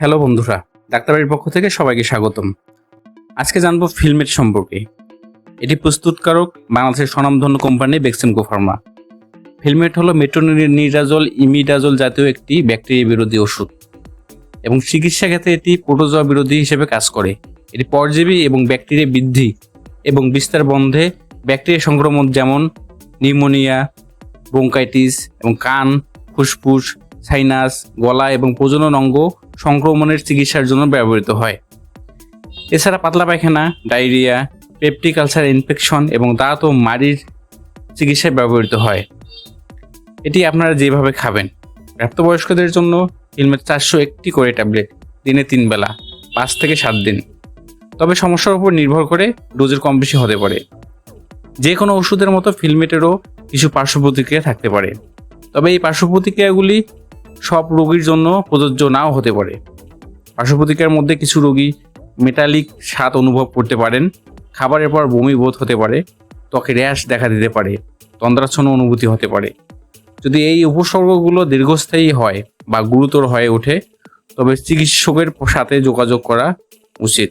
Hello বন্ধুরা ডাক্তারবাড়ির পক্ষ থেকে সবাইকে স্বাগতম। আজকে জানব ফিল্মেট সম্পর্কে। এটি প্রস্তুতকারক বাংলাদেশের স্বনামধন্য কোম্পানি বেক্সিমকো ফার্মা। ফিল্মেট হলো মেট্রোনিরাজল ইমিডাজল জাতীয় একটি ব্যাকটেরিয়া বিরোধী ওষুধ এবং চিকিৎসা ক্ষেত্রে এটি প্রোটোজোয়া বিরোধী হিসেবে কাজ করে। এটি পরজীবী এবং ব্যাকটেরিয়া বৃদ্ধি এবং বিস্তার বন্ধে ব্যাকটেরিয়া সংক্রমণ যেমন নিউমোনিয়া, ব্রোঙ্কাইটিস এবং কান, ফুসফুস, সাইনাস, গলা এবং প্রজনন অঙ্গ সংক্রমণের চিকিৎসার জন্য ব্যবহৃত হয়। এছাড়া পাতলা পায়খানা, ডায়রিয়া পেপটিক আলসার ইনফেকশন এবং দাঁত ও মাড়ির চিকিৎসায় ব্যবহৃত হয়। এটি আপনারা যেভাবে খাবেন। প্রাপ্তবয়স্কদের জন্য হিলমেট চারশো একটি করে ট্যাবলেট দিনে তিন বেলা, পাঁচ থেকে সাত দিন। তবে সমস্যার উপর নির্ভর করে ডোজের কম বেশি হতে পারে। যে কোনো ওষুধের মতো ফিলমেটেরও কিছু পার্শ্ব প্রতিক্রিয়া থাকতে পারে। তবে এই পার্শ্ব প্রতিক্রিয়াগুলি সব রোগীর জন্য প্রযোজ্য নাও হতে পারে। পার্শ্ব প্রতিক্রিয়ার মধ্যে কিছু রোগী মেটালিক স্বাদ অনুভব করতে পারেন, খাবারের পর বমি বোধ হতে পারে, ত্বকে র্যাশ দেখা দিতে পারে, তন্দ্রাচ্ছন্ন অনুভূতি হতে পারে। যদি এই উপসর্গগুলো দীর্ঘস্থায়ী হয় বা গুরুতর হয়ে ওঠে, তবে চিকিৎসকের সাথে যোগাযোগ করা উচিত।